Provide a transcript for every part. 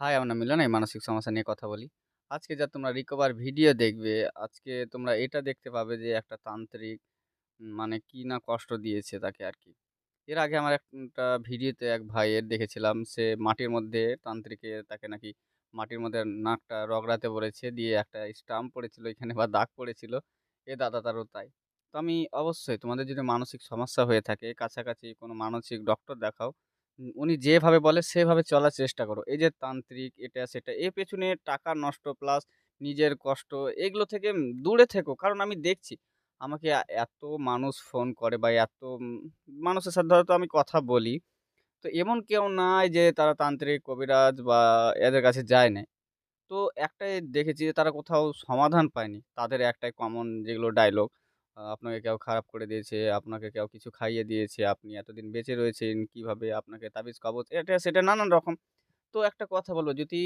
High, আমরা মিলন। আমি মানসিক সমস্যা নিয়ে কথা বলি। আজকে যা তোমরা রিকভার ভিডিও দেখবে, আজকে তোমরা এটা দেখতে পাবে যে একটা তান্ত্রিক মানে কি না কষ্ট দিয়েছে তাকে আর কি এর আগে আমার একটা ভিডিওতে এক ভাইয়ের দেখেছিলাম সে মাটির মধ্যে তান্ত্রিকে তাকে নাকি মাটির মধ্যে নাকটা রগড়াতে বলেছে। দিয়ে একটা স্টাম্প পড়েছিল এখানে বা দাগ পড়েছিল। এ দাদা তারও তাই। তো আমি অবশ্যই তোমাদের যদি মানসিক সমস্যা হয়ে থাকে কাছাকাছি কোনো মানসিক ডক্টর দেখাও। উনি যেভাবে বলে সেভাবে চলার চেষ্টা করো। এই যে তান্ত্রিক এটা সেটা এর পেছনে টাকা নষ্ট প্লাস নিজের কষ্ট এগুলো থেকে দূরে থেকো। কারণ আমি দেখছি আমাকে এত মানুষ ফোন করে বা এত মানুষের সাথে ধরো তো আমি কথা বলি। তো এমন কেউ নাই যে তারা তান্ত্রিক, কবিরাজ বা এদের কাছে যায় না তো একটাই দেখেছি যে তারা কোথাও সমাধান পায়নি। তাদের একটাই কমন যেগুলো ডায়ালগ আপনাকে কেউ খারাপ করে দিয়েছে, আপনাকে কেউ কিছু খাইয়ে দিয়েছে, আপনি এতদিন বেঁচে রয়েছেন কীভাবে, আপনাকে তাবিজ কবজ এটা সেটা নানান রকম। তো একটা কথা বলব যদি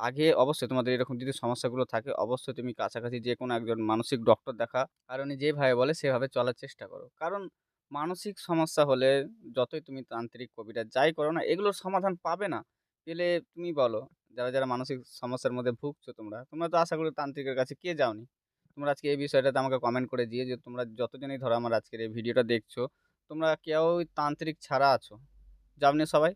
আগে অবশ্যই তোমাদের এরকম যদি সমস্যাগুলো থাকে অবশ্যই তুমি কাছাকাছি যে কোনো একজন মানসিক ডক্টর দেখা। আর উনি যেভাবে বলে সেভাবে চলার চেষ্টা করো। কারণ মানসিক সমস্যা হলে যতই তুমি তান্ত্রিক, কবিরাজ যাই করো না এগুলোর সমাধান পাবে না। পেলে তুমি বলো যারা, যারা মানসিক সমস্যার মধ্যে ভুগছো তোমরা, তোমরা তো আশা করি তান্ত্রিকের কাছে কে যাওনি? তোমরা আজকে এই বিষয়টাতে আমাকে কমেন্ট করে দিয়ে যে তোমরা যতজনই ধরো আমার আজকের এই ভিডিওটা দেখছ, তোমরা কেউ তান্ত্রিক ছাড়া আছো? যাওনি সবাই?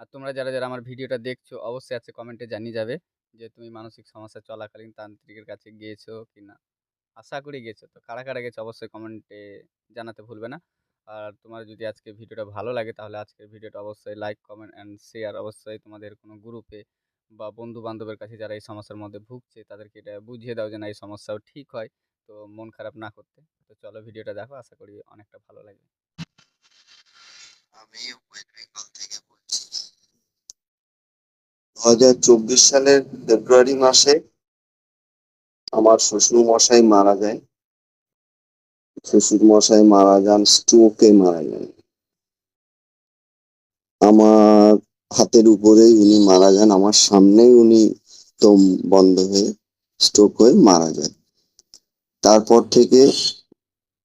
আর তোমরা যারা, যারা আমার ভিডিওটা দেখছ অবশ্যই আজকে কমেন্টে জানিয়ে যাবে যে তুমি মানসিক সমস্যা চলাকালীন তান্ত্রিকের কাছে গিয়েছো কি না আশা করি গেছো। তো কারা, কারা গেছো অবশ্যই কমেন্টে জানাতে ভুলবে না। আর তোমার যদি আজকে ভিডিওটা ভালো লাগে তাহলে আজকের ভিডিওটা অবশ্যই লাইক, কমেন্ট অ্যান্ড শেয়ার অবশ্যই তোমাদের কোনো গ্রুপে বা বন্ধু-বান্ধবের কাছে যারা এই সমস্যার মধ্যে ভুগছে, তাদেরকে এটা বুঝিয়ে দাও যে না, এই সমস্যাও ঠিক হয়। তো মন খারাপ না করতে। তো চলো ভিডিওটা দেখো, আশা করি অনেকটা ভালো লাগবে। আমি থেকে বলছি। ২০২৪ সালের ফেব্রুয়ারি মাসে আমার শ্বশুর মশাই মারা যায়। শ্বশুর মশাই মারা যান স্ট্রোকে মারা যান। আমার হাতের উপরেই উনি মারা যান। আমার সামনেই উনি দম বন্ধ হয়ে স্ট্রোক হয়ে মারা যায়। তারপর থেকে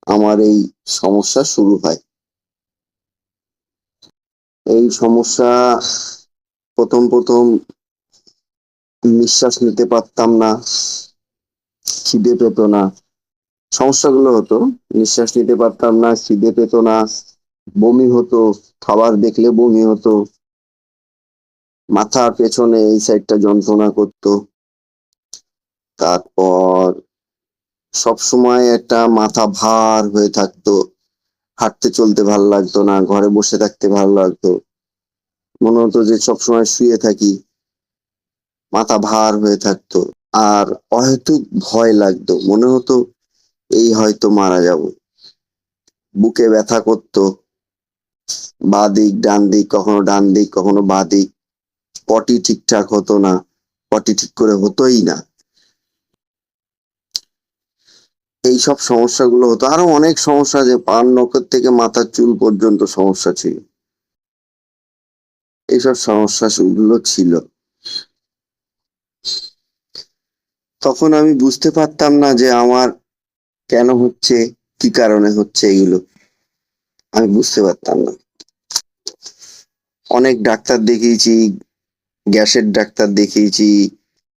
আমার এই সমস্যা শুরু হয়। এই সমস্যা ১ম, ১ম নিঃশ্বাস নিতে পারতাম না। খিদে পেত না। সমস্যাগুলো হতো নিঃশ্বাস নিতে পারতাম না, খিদে পেত না, বমি হতো, খাবার দেখলে বমি হতো। মাথার পেছনে এই সাইডটা যন্ত্রণা করতো। তারপর সবসময় একটা মাথা ভার হয়ে থাকতো। হাঁটতে চলতে ভালো লাগতো না, ঘরে বসে থাকতে ভালো লাগতো। মনে হতো যে সবসময় শুয়ে থাকি। মাথা ভার হয়ে থাকতো। আর অহেতুক ভয় লাগতো। মনে হতো এই হয়তো মারা যাব। বুকে ব্যথা করতো। বাঁ দিক, ডান দিক, কখনো ডান দিক, কখনো বাঁ দিক। পটি ঠিকঠাক হতো না। পটি ঠিক করে হতোই না। এইসব সমস্যাগুলো হতো। আরও অনেক সমস্যা যে পার নখের থেকে মাথার চুল পর্যন্ত সমস্যা ছিল। এইসব সমস্যা গুলো ছিল। তখন আমি বুঝতে পারতাম না যে আমার কেন হচ্ছে, কি কারণে হচ্ছে এগুলো। আমি বুঝতে পারতাম না। অনেক ডাক্তার দেখিয়েছি, গ্যাসের ডাক্তার দেখিয়েছি,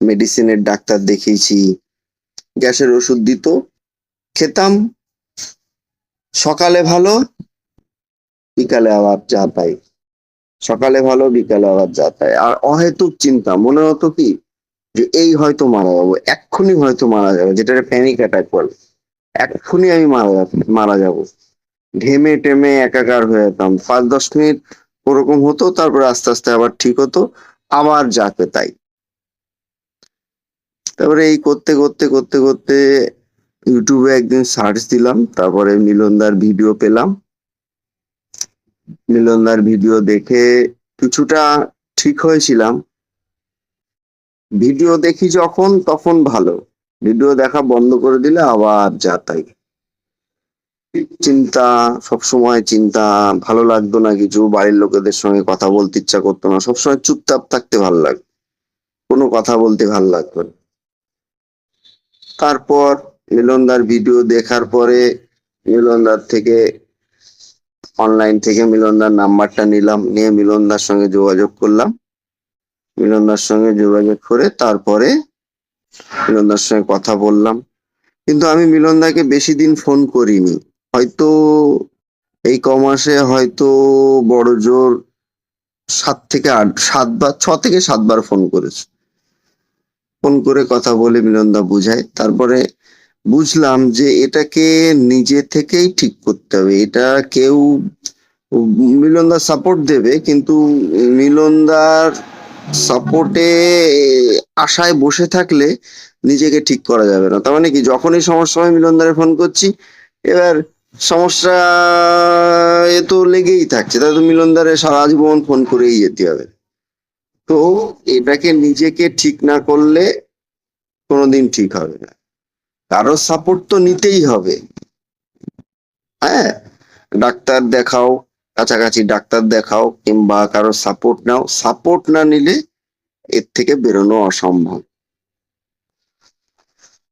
মেডিসিনের ডাক্তার দেখিয়েছি। গ্যাসের ওষুধ দিত, খেতাম। সকালে ভালো, বিকালে আবার যা পাই সকালে ভালো, বিকালে আবার যা পাই আর অহেতুক চিন্তা। মনে হতো কি যে এই হয়তো মারা যাব। এক্ষুনি হয়তো মারা যাবে যেটাকে প্যানিক অ্যাটাক বলে। এক্ষুনি আমি মারা যাব মারা যাব। ঢেমে টেমে একাকার হয়ে যেতাম। ৫-১০ মিনিট ওরকম হতো তারপরে আস্তে, আস্তে আবার ঠিক হতো। আবার যাকে তাই। তারপরে এই করতে, করতে, করতে, করতে ইউটিউবে একদিন সার্চ দিলাম। তারপরে মিলনদার ভিডিও পেলাম। মিলনদার ভিডিও দেখে কিছুটা ঠিক হয়েছিলাম। ভিডিও দেখি যখন তখন ভালো। ভিডিও দেখা বন্ধ করে দিলে আবার যা তাই। চিন্তা, সবসময় চিন্তা, ভালো লাগতো না কিছু। বাড়ির লোকেদের সঙ্গে কথা বলতে ইচ্ছা করতো না। সবসময় চুপচাপ থাকতে ভালো লাগতো। কোনো কথা বলতে ভালো লাগতো না। তারপর মিলনদার ভিডিও দেখার পরে মিলনদার থেকে অনলাইন থেকে মিলনদার নাম্বারটা নিলাম। নিয়ে মিলনদার সঙ্গে যোগাযোগ করলাম। মিলনদার সঙ্গে যোগাযোগ করে তারপরে মিলনদার সঙ্গে কথা বললাম কিন্তু আমি মিলনদাকে বেশি দিন ফোন করিনি হয়তো এই ক মাসে হয়তো বড় জোর সাত থেকে আট, সাতবার, ছ থেকে সাতবার ফোন করেছে। ফোন করে কথা বলে মিলনদা বুঝায়। তারপরে বুঝলাম যে এটাকে নিজে থেকেই ঠিক করতে হবে। এটা কেউ মিলনদার সাপোর্ট দেবে, কিন্তু মিলনদার সাপোর্টে আশায় বসে থাকলে নিজেকে ঠিক করা যাবে না। তার মানে কি, যখনই সমস্যা হয় মিলনদারে ফোন করছি, এবার সমস্যা, এ তো লেগেই থাকছে। তাহলে তো মিলনদারে সারা জীবন ফোন করেই যেতে হবে। তো এটাকে নিজেকে ঠিক না করলে কোনোদিন ঠিক হবে না। কারোর সাপোর্ট তো নিতেই হবে। হ্যাঁ ডাক্তার দেখাও, কাছাকাছি ডাক্তার দেখাও, কিংবা কারোর সাপোর্ট নাও। সাপোর্ট না নিলে এর থেকে বেরোনো অসম্ভব।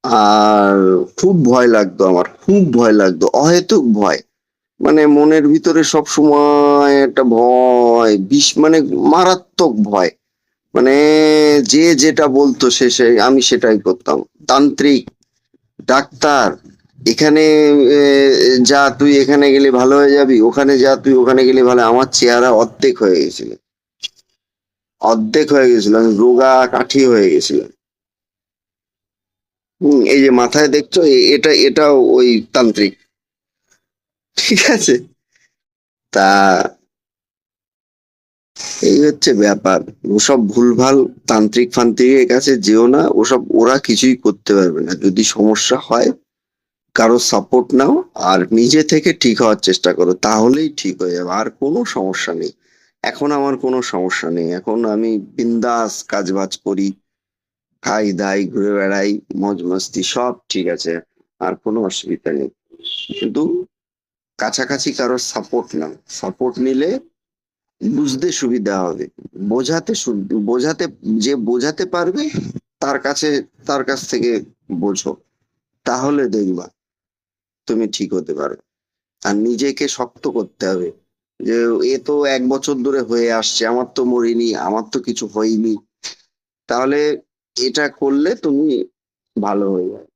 আর খুব ভয় লাগতো আমার, খুব ভয় লাগতো, অহেতুক ভয়। মানে মনের ভিতরে সব সময় একটা ভয়, বিষ মানে মারাত্মক ভয়। মানে যে যেটা বলতো সে সে, আমি সেটাই করতাম। তান্ত্রিক, ডাক্তার, এখানে যা তুই এখানে গেলে ভালো হয়ে যাবি, ওখানে যা তুই ওখানে গেলে ভালো, আমার চেহারা অর্ধেক হয়ে গেছিল। অর্ধেক হয়ে গেছিল, আমি রোগা কাঠি হয়ে গেছিলাম। এই যে মাথায় দেখছ এটা, এটাও ওই তান্ত্রিক। ঠিক আছে? তা এই হচ্ছে ব্যাপার। ওসব ভুলভাল তান্ত্রিক ফান্ত্রিকের কাছে যেও না, ওসব ওরা কিছুই করতে পারবে না। যদি সমস্যা হয়, কারও সাপোর্ট নাও আর নিজে থেকে ঠিক হওয়ার চেষ্টা করো, তাহলেই ঠিক হয়ে যাবে। আর কোনো সমস্যা নেই। এখন আমার কোনো সমস্যা নেই। এখন আমি বিন্দাস কাজ বাজ করি। খাই, দাই, ঘুরে বেড়াই, মজ মস্তি, সব ঠিক আছে, আর কোনো অসুবিধা নেই। কিন্তু কাছাকাছি কারও সাপোর্ট না। সাপোর্ট নিলে বুঝতে সুবিধা হবে। বোঝাতে বোঝাতে, যে বোঝাতে পারবে, তার কাছে, তার কাছ থেকে বোঝো। তাহলে দেখবা তুমি ঠিক হতে পারো আর নিজেকে শক্ত করতে হবে। যে এ তো এক বছর ধরে হয়ে আসছে, আমার তো মরিনি, আমার তো কিছু হয়নি। তাহলে এটা করলে তুমি ভালো হয়ে যাবে।